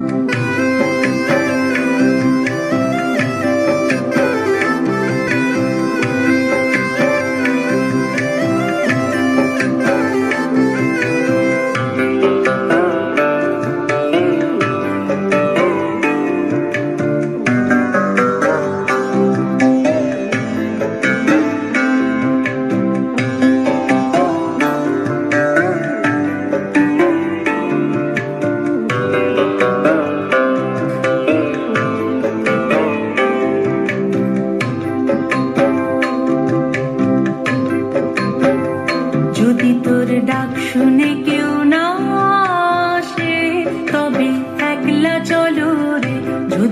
যদি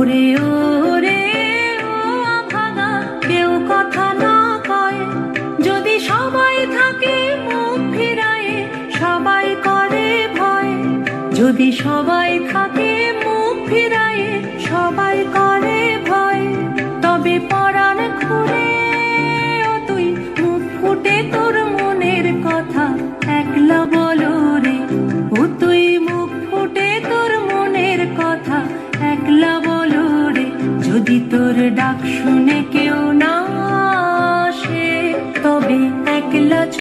ও কেউ কথা না যদি সবাই থাকে সবাই করে ভয়। যদি সবাই থাকে যদি তোর ডাক শুনে কেউ না আসে তবে একলা